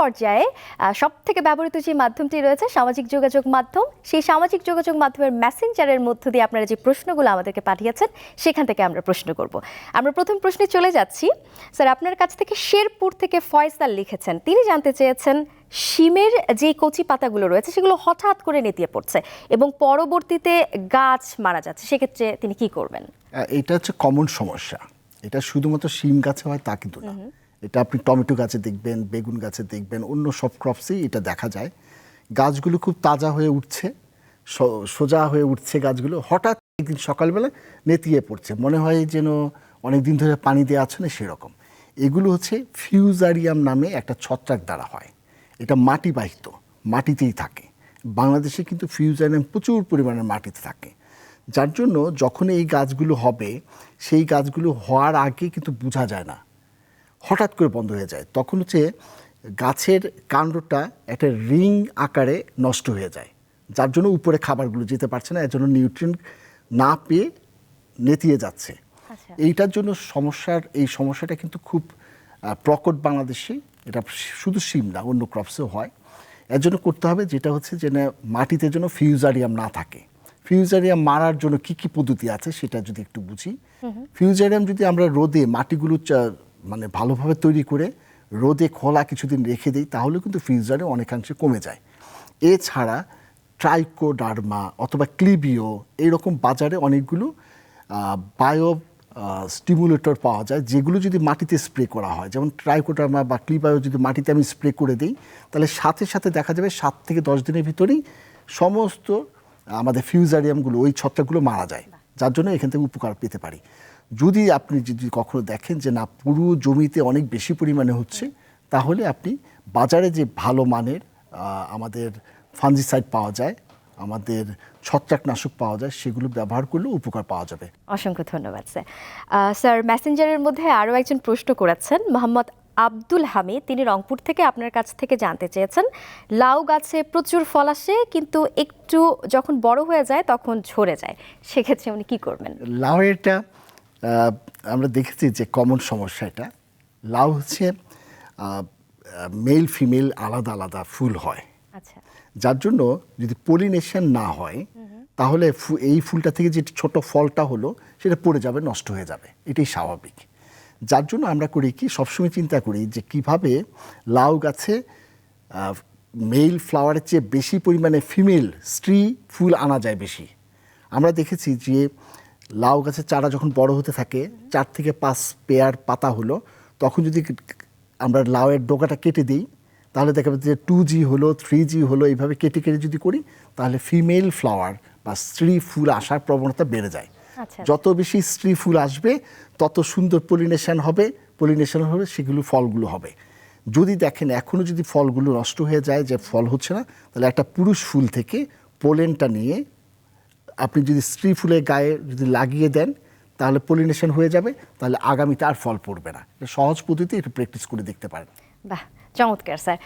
পর্যায়ে সব থেকে ব্যবহৃত যে মাধ্যমটি রয়েছে সামাজিক যোগাযোগ মাধ্যম সেই সামাজিক যোগাযোগ মাধ্যমের মেসেঞ্জারের মধ্য দিয়ে আপনারা যে প্রশ্নগুলো আমাদেরকে পাঠিয়েছেন সেখান থেকে আমরা প্রশ্ন করব। আমরা প্রথম প্রশ্নে চলে যাচ্ছি। স্যার আপনার কাছ থেকে শেরপুর থেকে ফয়সাল লিখেছেন। তিনি জানতে চেয়েছেন শিমের যে কচি পাতাগুলো রয়েছে সেগুলো হঠাৎ করে নেতিয়ে পড়ছে এবং পরবর্তীতে গাছ মারা যাচ্ছে সেক্ষেত্রে তিনি কি করবেন? এটা হচ্ছে কমন সমস্যা। এটা শুধুমাত্র শিম গাছে হয় তা কিন্তু না। এটা আপনি টমেটো গাছে দেখবেন, বেগুন গাছে দেখবেন, অন্য সব ক্রপসেই এটা দেখা যায়। গাছগুলো খুব তাজা হয়ে উঠছে সোজা হয়ে উঠছে গাছগুলো। হঠাৎ একদিন সকালবেলা নেতিয়ে পড়ছে, মনে হয় যেন অনেক দিন ধরে পানি দেওয়া আছে না সেরকম। এগুলো হচ্ছে ফিউজারিয়াম নামে একটা ছত্রাক দ্বারা হয়। এটা মাটি বাহিত মাটিতেই থাকে। বাংলাদেশে কিন্তু ফিউজারিয়াম প্রচুর পরিমাণে মাটিতে থাকে। যার জন্য যখন এই গাছগুলো হবে, সেই গাছগুলো হওয়ার আগে কিন্তু বোঝা যায় না হঠাৎ করে বন্ধ হয়ে যায় তখন হচ্ছে গাছের কাণ্ডটা একটা রিং আকারে নষ্ট হয়ে যায় যার জন্য উপরে খাবারগুলো যেতে পারছে না এর জন্য নিউট্রিয়েন্ট না পেয়ে নেতিয়ে যাচ্ছে। আচ্ছা। এইটার জন্য সমস্যার এই সমস্যাটা কিন্তু খুব প্রকট বাংলাদেশে এটা শুধু সিম না অন্য ক্রপসেও হয়। এর জন্য করতে হবে যেটা হচ্ছে যে না মাটিতে যেন ফিউজারিয়াম না থাকে। ফিউজারিয়াম মারার জন্য কি কি পদ্ধতি আছে সেটা যদি একটু বুঝি। ফিউজারিয়াম যদি আমরা রোদে মাটিগুলো চা- মানে ভালোভাবে তৈরি করে রোদে খোলা কিছুদিন রেখে দিই, তাহলে কিন্তু ফিউজারিয়াম অনেকাংশে কমে যায়। এছাড়া ট্রাইকোডার্মা অথবা ক্লিবিও এইরকম বাজারে অনেকগুলো বায়ো স্টিমুলেটর পাওয়া যায়, যেগুলো যদি মাটিতে স্প্রে করা হয়। যেমন ট্রাইকোডার্মা বা ক্লিবায়ো যদি মাটিতে আমি স্প্রে করে দিই, তাহলে সাথে সাথে দেখা যাবে সাত থেকে দশ দিনের ভিতরেই সমস্ত আমাদের ফিউজারিয়ামগুলো, ওই ছত্রাকগুলো মারা যায়। যার জন্য এখান থেকে উপকার পেতে পারি। যদি আপনি যদি কখনো দেখেন যে না পুরো জমিতে অনেক বেশি পরিমাণে হচ্ছে তাহলে আপনি বাজারে যে ভালো মানের আমাদের ফাঞ্জিসাইড পাওয়া যায় আমাদের ছত্রাকনাশক পাওয়া যায় সেগুলো ব্যবহার করলে উপকার পাওয়া যাবে। অসংখ্য ধন্যবাদ স্যার। স্যার মেসেঞ্জারের মধ্যে আরও একজন প্রশ্ন করেছেন মোহাম্মদ আব্দুল হামিদ। তিনি রংপুর থেকে আপনার কাছ থেকে জানতে চেয়েছেন লাউ গাছে প্রচুর ফল আসে কিন্তু একটু যখন বড় হয়ে যায় তখন ঝরে যায়। সেক্ষেত্রে উনি কি করবেন? লাউয়েরটা আমরা দেখেছি যে কমন সমস্যা এটা। লাউ হচ্ছে মেল ফিমেল আলাদা আলাদা ফুল হয়। আচ্ছা। যার জন্য যদি পলিনেশন না হয় তাহলে এই ফুলটা থেকে যে ছোট ফলটা হলো সেটা পড়ে যাবে নষ্ট হয়ে যাবে। এটাই স্বাভাবিক। যার জন্য আমরা করি কি সবসময় চিন্তা করি যে কীভাবে লাউ গাছে মেল ফ্লাওয়ারের চেয়ে বেশি পরিমাণে ফিমেল স্ত্রী ফুল আনা যায় বেশি। আমরা দেখেছি যে লাউ গাছের চারা যখন বড় হতে থাকে চার থেকে পাঁচ পেয়ার পাতা হলো তখন যদি আমরা লাউয়ের ডোকাটা কেটে দিই তাহলে দেখা যাবে যে টু জি হলো থ্রি জি হলো এইভাবে কেটে কেটে যদি করি তাহলে ফিমেল ফ্লাওয়ার বা স্ত্রী ফুল আসার প্রবণতা বেড়ে যায় আচ্ছা। যত বেশি স্ত্রী ফুল আসবে তত সুন্দর পলিনেশন হবে পলিনেশন হবে সেগুলো ফলগুলো হবে যদি দেখেন এখনও যদি ফলগুলো নষ্ট হয়ে যায় যে ফল হচ্ছে না তাহলে একটা পুরুষ ফুল থেকে পোলেনটা নিয়ে আপনি যদি স্ত্রী ফুলে গায়ে যদি লাগিয়ে দেন, তাহলে পলিনেশন হয়ে যাবে, তাহলে আগামীতে আর ফল পড়বে না। সহজ পদ্ধতি একটু প্র্যাকটিস করে দেখতে পারেন। বাহ, চমৎকার, স্যার।